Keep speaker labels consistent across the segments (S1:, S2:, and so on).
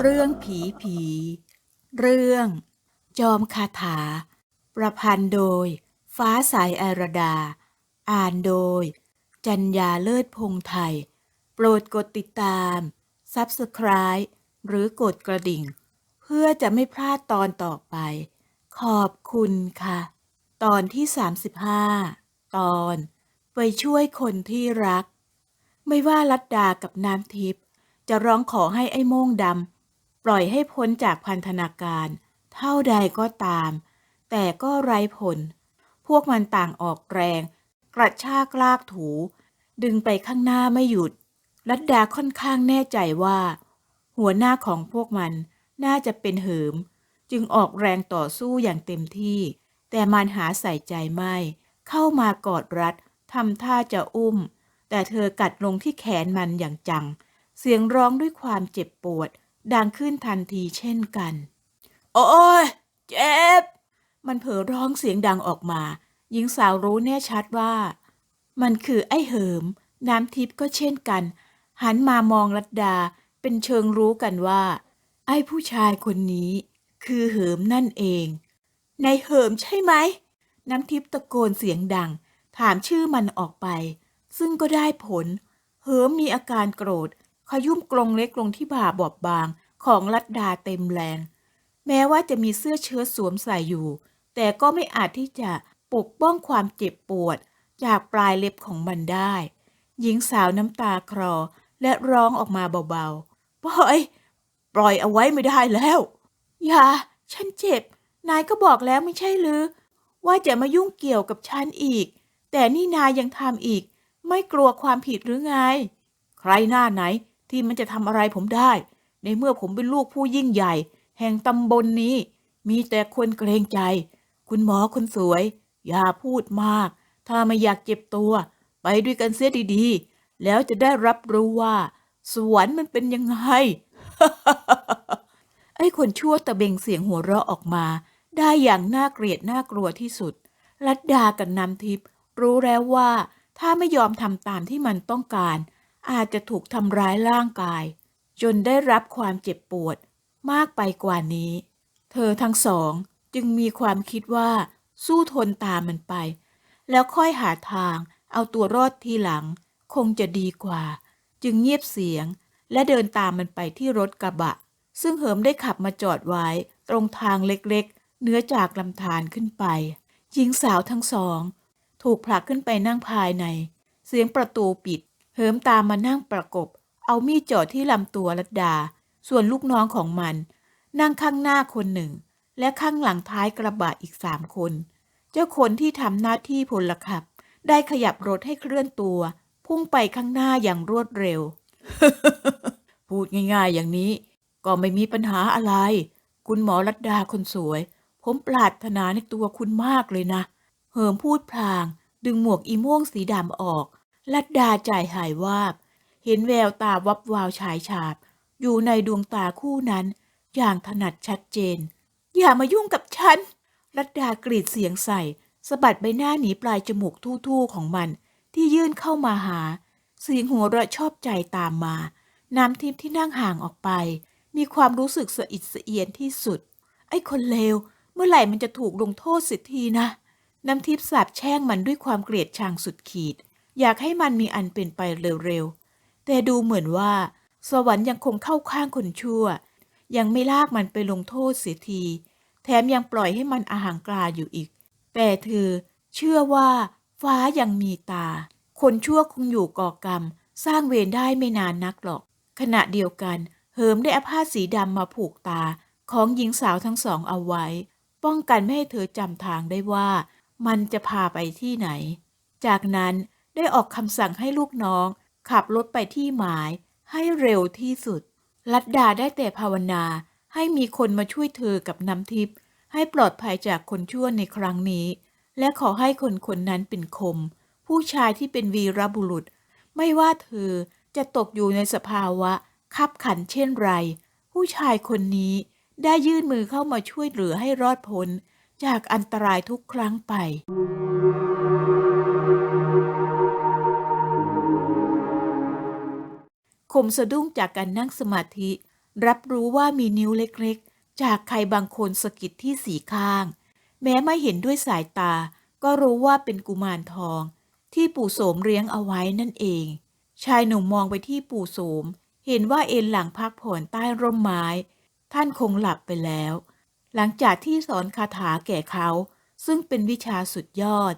S1: เรื่องผีผี เรื่อง จอมคาถา ประพันธ์โดย ฟ้าใสอารดา อ่านโดย จัญญาเลิศพงไทย โปรดกดติดตาม Subscribe หรือกดกระดิ่ง เพื่อจะไม่พลาดตอนต่อไป ขอบคุณค่ะ ตอนที่ 35 ตอน ไปช่วยคนที่รัก ไม่ว่าลัดดากับน้ำทิพย์จะร้องขอให้ไอ้โม่งดำปล่อยให้พ้นจากพันธนาการ เท่าใดก็ตาม แต่ก็ไร้ผล พวกมันต่างออกแรง กระชากลากถู ดึงไปข้างหน้าไม่หยุด ลัดดาค่อนข้างแน่ใจว่า หัวหน้าของพวกมันน่าจะเป็นเหิม จึงออกแรงต่อสู้อย่างเต็มที่ แต่มันหาใส่ใจไม่ เข้ามากอดรัดทำท่าจะอุ้ม แต่เธอกัดลงที่แขนมันอย่างจัง เสียงร้องด้วยความเจ็บปวด ดังขึ้นทันทีเช่นกัน โอ้ยเจ็บ มันเผลอร้องเสียงดังออกมา หญิงสาวรู้แน่ชัดว่า มันคือไอ้เหิม น้ำทิพย์ก็เช่นกัน หันมามองรัดดาเป็นเชิงรู้กันว่า ไอ้ผู้ชายคนนี้ คือเหิมนั่นเอง ในเหิมใช่ไหม น้ำทิพย์ตะโกนเสียงดัง ถามชื่อมันออกไป ซึ่งก็ได้ผล เหิมมีอาการโกรธ ขยุ่มกรงเล็กลงที่บ่าบอบบางของลัดดาเต็มแรง แม้ว่าจะมีเสื้อเชิ้ตสวมใส่อยู่ แต่ก็ไม่อาจที่จะปกป้องความเจ็บปวด จากปลายเล็บของมันได้ หญิงสาวน้ำตาคลอและร้องออกมาเบาๆปล่อย ปล่อยเอาไว้ไม่ได้แล้ว อย่า ฉันเจ็บ นายก็บอกแล้วไม่ใช่หรือ ว่าจะมายุ่งเกี่ยวกับฉันอีก แต่นี่นายยังทำอีก ไม่กลัวความผิดหรือไง ใครหน้าไหนที่มันจะทำอะไรผมได้ ในเมื่อผมเป็นลูกผู้ยิ่งใหญ่ แห่งตำบลนนี้ มีแต่คนเกรงใจ คุณหมอคนสวย อย่าพูดมาก ถ้าไม่อยากเจ็บตัว ไปด้วยกันเสียดีๆ แล้วจะได้รับรู้ว่า สวรรค์มันเป็นยังไงไอ้คนชั่วตะเบงเสียงหัวเราะออกมา ได้อย่างน่าเกลียดน่ากลัวที่สุด ลัดดากับนำทิพย์รู้แล้วว่า ถ้าไม่ยอมทำตามที่มันต้องการ อาจจะถูกทำร้ายร่างกาย จนได้รับความเจ็บปวด มากไปกว่านี้ เธอทั้งสองจึงมีความคิดว่า สู้ทนตามมันไป แล้วค่อยหาทางเอาตัวรอดทีหลัง คงจะดีกว่า จึงเงียบเสียง และเดินตามมันไปที่รถกระบะ ซึ่งเหิมได้ขับมาจอดไว้ตรงทางเล็ก เนื้อจากลำธารขึ้นไป หญิงสาวทั้งสอง ถูกผลักขึ้นไปนั่งภายใน เสียงประตูปิด เหิมตามมานั่งประกบ เอามีดจ่อที่ลำตัวลัดดา ส่วนลูกน้องของมัน นั่งข้างหน้าคนหนึ่ง และข้างหลังท้ายกระบะอีกสามคน เจ้าคนที่ทำหน้าที่พลขับ ได้ขยับรถให้เคลื่อนตัว พุ่งไปข้างหน้าอย่างรวดเร็ว พูดง่ายๆอย่างนี้ ก็ไม่มีปัญหาอะไร คุณหมอรัตดาคนสวย ผมปรารถนาในตัวคุณมากเลยนะ เหิมพูดพลาง ดึงหมวกอีม่วงสีดำออก ลัดดาใจหายวาบ เห็นแววตาวับวาวฉายฉาบ อยู่ในดวงตาคู่นั้น อย่างถนัดชัดเจน อย่ามายุ่งกับฉันรัดดากรีดเสียงใส่สะบัดใบหน้าหนีปลายจมูกทู่ๆของมัน ที่ยื่นเข้ามาหา เสียงหัวเราะชอบใจตามมา น้ำทิพย์ที่นั่งห่างออกไป มีความรู้สึกสะอิดสะเอียนที่สุด ไอ้คนเลว เมื่อไหร่มันจะถูกลงโทษสิทีนะ น้ำทิพย์สาบแช่งมันด้วยความเกลียดชังสุดขีด อยากให้มันมีอันเป็นไปเร็วๆ แต่ดูเหมือนว่า สวรรค์ยังคงเข้าข้างคนชั่ว ยังไม่ลากมันไปลงโทษเสียที แถมยังปล่อยให้มันอาหางกลาอยู่อีก แต่เธอเชื่อว่า ฟ้ายังมีตา คนชั่วคงอยู่ก่อกรรม สร้างเวรได้ไม่นานนักหรอก ขณะเดียวกัน เหิมได้อาผ้าสีดำมาผูกตาของหญิงสาวทั้งสองเอาไว้ ป้องกันไม่ให้เธอจำทางได้ว่า มันจะพาไปที่ไหน จากนั้นได้ออกคำสั่งให้ลูกน้อง ขับรถไปที่หมาย ให้เร็วที่สุด ลัดดาได้แต่ภาวนา ให้มีคนมาช่วยเธอกับน้ำทิพย์ให้ปลอดภัยจากคนชั่วในครั้งนี้ และขอให้คนคนนั้นเป็นคม ผู้ชายที่เป็นวีรบุรุษ ไม่ว่าเธอจะตกอยู่ในสภาวะคับขันเช่นไร ผู้ชายคนนี้ ได้ยื่นมือเข้ามาช่วยเหลือให้รอดพ้นจากอันตรายทุกครั้งไปคมสะดุ้งจากการนั่งสมาธิ รับรู้ว่ามีนิ้วเล็กๆ จากใครบางคนสะกิดที่สีข้าง แม้ไม่เห็นด้วยสายตา ก็รู้ว่าเป็นกุมารทอง ที่ปู่โสมเลี้ยงเอาไว้นั่นเอง ชายหนุ่มมองไปที่ปู่โสม เห็นว่าเอ็นหลังพักผ่อนใต้ร่มไม้ ท่านคงหลับไปแล้ว หลังจากที่สอนคาถาแก่เขา ซึ่งเป็นวิชาสุดยอด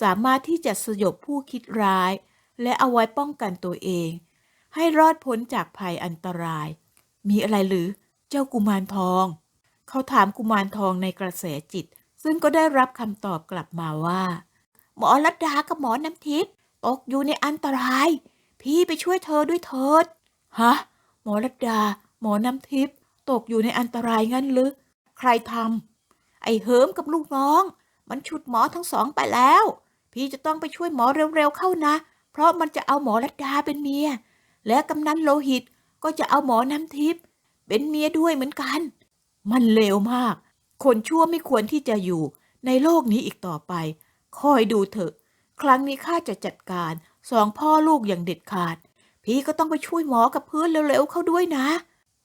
S1: สามารถที่จะสยบผู้คิดร้าย และเอาไว้ป้องกันตัวเอง ให้รอดพ้นจากภัยอันตราย มีอะไรหรือเจ้ากุมารทอง เขาถามกุมารทองในกระแสจิต ซึ่งก็ได้รับคำตอบกลับมาว่า หมอรัดดากับหมอน้ำทิพย์ตกอยู่ในอันตราย พี่ไปช่วยเธอด้วยเถิดฮะหมอรัดดา หมอน้ำทิพย์ ตกอยู่ในอันตรายงั้นหรือ ใครทำไอ้เหิมกับลูกน้อง มันฉุดหมอทั้งสองไปแล้ว พี่จะต้องไปช่วยหมอเร็วๆเข้านะ เพราะมันจะเอาหมอรัดดาเป็นเมีย และกำนันโลหิตก็จะเอาหมอน้ำทิพย์เป็นเมียด้วยเหมือนกัน มันเลวมาก คนชั่วไม่ควรที่จะอยู่ในโลกนี้อีกต่อไป คอยดูเถอะ ครั้งนี้ข้าจะจัดการสองพ่อลูกอย่างเด็ดขาด พี่ก็ต้องไปช่วยหมอกับเพื่อนเร็วๆเข้าด้วยนะ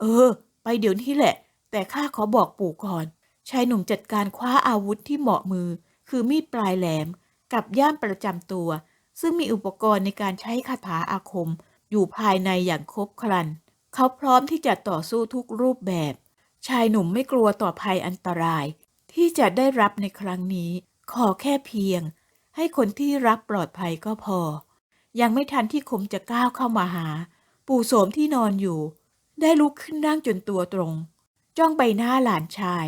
S1: เออ ไปเดี๋ยวนี้แหละ แต่ข้าขอบอกปู่ก่อน ชายหนุ่มจัดการคว้าอาวุธที่เหมาะมือ คือมีดปลายแหลม กับย่ามประจำตัว ซึ่งมีอุปกรณ์ในการใช้คาถาอาคม อยู่ภายในอย่างครบครัน เขาพร้อมที่จะต่อสู้ทุกรูปแบบ ชายหนุ่มไม่กลัวต่อภัยอันตราย ที่จะได้รับในครั้งนี้ ขอแค่เพียง ให้คนที่รักปลอดภัยก็พอ ยังไม่ทันที่คมจะก้าวเข้ามาหา ปู่โสมที่นอนอยู่ ได้ลุกขึ้นนั่งจนตัวตรง จ้องใบหน้าหลานชาย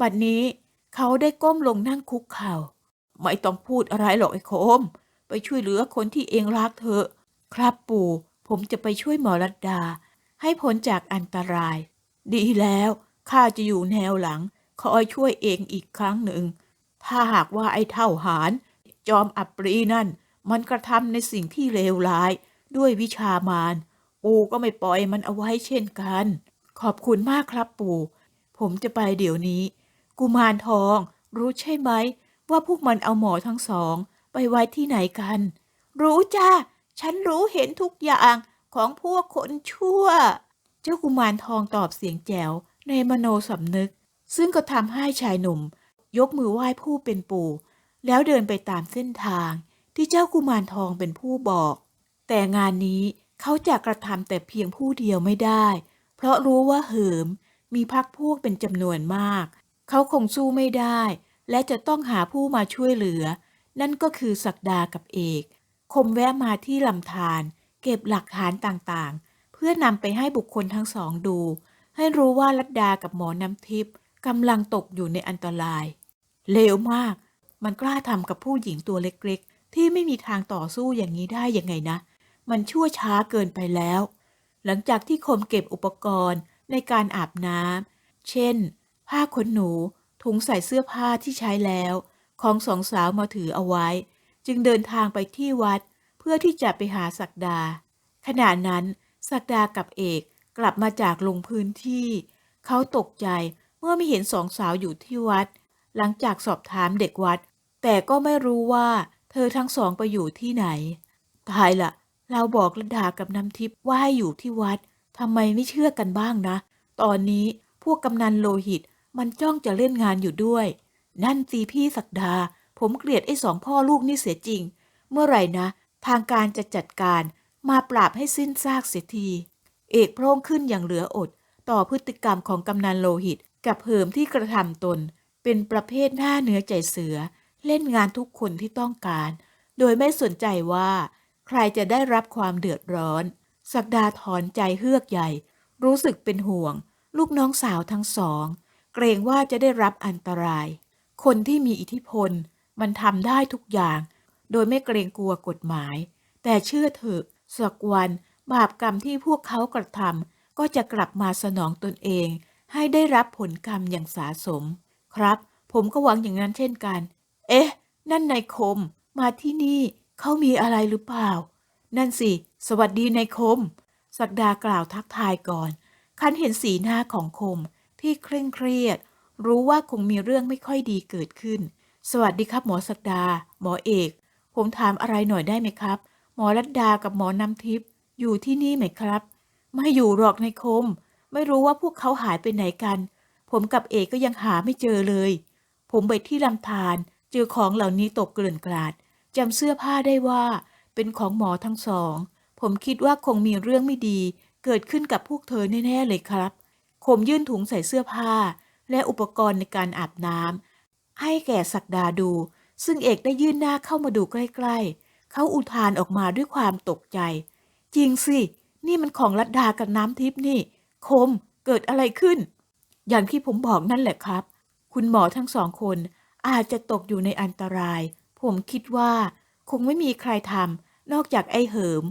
S1: บัดนี้เขาได้ก้มลงนั่งคุกเข่า ไม่ต้องพูดอะไรหรอกไอ้โคม ไปช่วยเหลือคนที่เองรักเถอะ ครับปู่ ผมจะไปช่วยหมอรัตดา ให้พ้นจากอันตราย ดีแล้วข้าจะอยู่แนวหลัง คอยช่วยเองอีกครั้งหนึ่ง ถ้าหากว่าไอ้เท่าหารจอมอัปรีนั่น มันกระทำในสิ่งที่เลวร้ายด้วยวิชามาร ปู่ก็ไม่ปล่อยมันเอาไว้เช่นกัน ขอบคุณมากครับปู่ ผมจะไปเดี๋ยวนี้ กุมารทอง รู้ใช่ไหม ว่าพวกมันเอาหมอทั้งสอง ไปไว้ที่ไหนกัน รู้จ้าฉันรู้เห็นทุกอย่างของพวกคนชั่ว เจ้ากุมารทองตอบเสียงแจ๋วในมโนสำนึก ซึ่งก็ทำให้ชายหนุ่ม ยกมือไหว้ผู้เป็นปู่ แล้วเดินไปตามเส้นทางที่เจ้ากุมารทองเป็นผู้บอก แต่งานนี้ เขาจะกระทำแต่เพียงผู้เดียวไม่ได้ เพราะรู้ว่าเหิมมีพักพวกเป็นจำนวนมาก เขาคงสู้ไม่ได้ และจะต้องหาผู้มาช่วยเหลือ นั่นก็คือศักดากับเอก คมแวะมาที่ลำธารเก็บหลักฐานต่างๆ เพื่อนำไปให้บุคคลทั้งสองดู ให้รู้ว่าลัดดากับหมอน้ำทิพย์กำลังตกอยู่ในอันตราย เลวมาก มันกล้าทำกับผู้หญิงตัวเล็กๆ ที่ไม่มีทางต่อสู้อย่างนี้ได้ยังไงนะ มันชั่วช้าเกินไปแล้ว หลังจากที่คมเก็บอุปกรณ์ในการอาบน้ำเช่น ผ้าขนหนู ถุงใส่เสื้อผ้าที่ใช้แล้ว ของสองสาวมาถือเอาไว้ จึงเดินทางไปที่วัด เพื่อที่จะไปหาศักดา ขณะนั้นศักดากับเอกกลับมาจากลงพื้นที่ เขาตกใจเมื่อไม่เห็นสองสาวอยู่ที่วัด หลังจากสอบถามเด็กวัด แต่ก็ไม่รู้ว่าเธอทั้งสองไปอยู่ที่ไหน ตายละ เราบอกระดากับน้ำทิพย์ว่าให้อยู่ที่วัดทำไมไม่เชื่อกันบ้างนะ ตอนนี้พวกกำนันโลหิตมันจ้องจะเล่นงานอยู่ด้วย นั่นสีพี่ศักดา ผมเกลียดไอ้สองพ่อลูกนี่เสียจริง เมื่อไหร่นะ ทางการจะจัดการมาปราบให้สิ้นซากเสียที เอกโพร่งขึ้นอย่างเหลืออด ต่อพฤติกรรมของกำนันโลหิต กับเหิมที่กระทำตน เป็นประเภทหน้าเนื้อใจเสือ เล่นงานทุกคนที่ต้องการ โดยไม่สนใจว่า รจะได้รับความเดือดร้อนศักดาถอนใจเฮือกใหญ่ รู้สึกเป็นห่วง ลูกน้องสาวทั้งสอง เกรงว่าจะได้รับอันตราย คนที่มีอิทธิพล มันทำได้ทุกอย่าง โดยไม่เกรงกลัวกฎหมาย แต่เชื่อเถอะสักวัน บาปกรรมที่พวกเขากระทำก็จะกลับมาสนองตนเอง ให้ได้รับผลกรรมอย่างสาสม ครับ ผมก็หวังอย่างนั้นเช่นกัน เอ๊ะ นั่นนายคม มาที่นี่ เขามีอะไรหรือเปล่า นั่นสิ สวัสดีนายคมศักดากล่าวทักทายก่อน คันเห็นสีหน้าของคมที่เคร่งเครียด รู้ว่าคงมีเรื่องไม่ค่อยดีเกิดขึ้น สวัสดีครับหมอศักดา หมอเอก ผมถามอะไรหน่อยได้ไหมครับ หมอรัตดากับหมอน้ำทิพย์อยู่ที่นี่ไหมครับ ไม่อยู่หรอกในคม ไม่รู้ว่าพวกเขาหายไปไหนกัน ผมกับเอกก็ยังหาไม่เจอเลย ผมไปที่ลำธารเจอของเหล่านี้ตกเกลื่อนกลาด จำเสื้อผ้าได้ว่า เป็นของหมอทั้งสอง ผมคิดว่าคงมีเรื่องไม่ดี เกิดขึ้นกับพวกเธอแน่ ๆ เลยครับผมยื่นถุงใส่เสื้อผ้า และอุปกรณ์ในการอาบน้ำให้แก่ศักดาดู ซึ่งเอกได้ยื่นหน้าเข้ามาดูใกล้ ๆ เขาอุทานออกมาด้วยความตกใจ จริงสิ นี่มันของลัดดากับน้ำทิพนี่ คมเกิดอะไรขึ้น อย่างที่ผมบอกนั่นแหละครับ คุณหมอทั้งสองคนอาจจะตกอยู่ในอันตราย ผมคิดว่า คงไม่มีใครทำนอกจากไอ้เหิม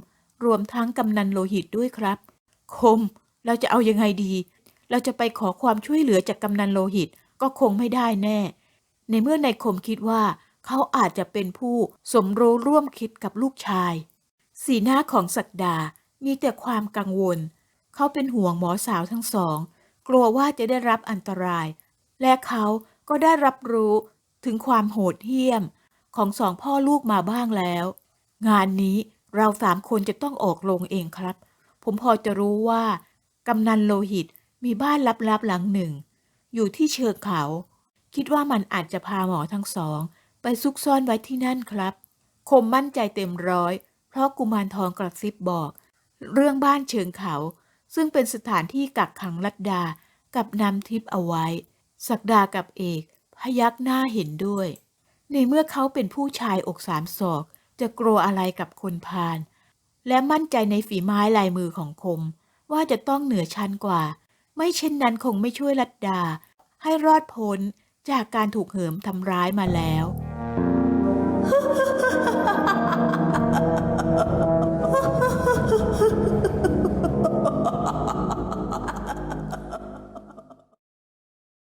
S1: รวมทั้งกำนันโลหิตด้วยครับ คม เราจะเอายังไงดี เราจะไปขอความช่วยเหลือจากกำนันโลหิตก็คงไม่ได้แน่ ในเมื่อนายคมคิดว่าเขาอาจจะเป็นผู้สมรู้ร่วมคิดกับลูกชาย สีหน้าของศักดา มีแต่ความกังวล เขาเป็นห่วงหมอสาวทั้งสอง กลัวว่าจะได้รับอันตราย และเขาก็ได้รับรู้ถึงความโหดเหี้ยม ของสองพ่อลูกมาบ้างแล้ว งานนี้เราสามคนจะต้องออกลงเองครับ ผมพอจะรู้ว่ากำนันโลหิตมีบ้านลับๆหลังหนึ่ง อยู่ที่เชิงเขา คิดว่ามันอาจจะพาหมอทั้งสอง ไปซุกซ่อนไว้ที่นั่นครับ คมมั่นใจเต็มร้อย เพราะกุมารทองกระซิบบอก เรื่องบ้านเชิงเขา ซึ่งเป็นสถานที่กักขังลัดดากับนำทิพย์เอาไว้ศักดากับเอกพยักหน้าเห็นด้วย ในเมื่อเขาเป็นผู้ชายอกสามศอก จะกลัวอะไรกับคนพาลและมั่นใจในฝีไม้ลายมือของคม ว่าจะต้องเหนือชั้นกว่า ไม่เช่นนั้นคงไม่ช่วยลัดดา ให้รอดพ้นจากการถูกเหิมทำร้ายมาแล้ว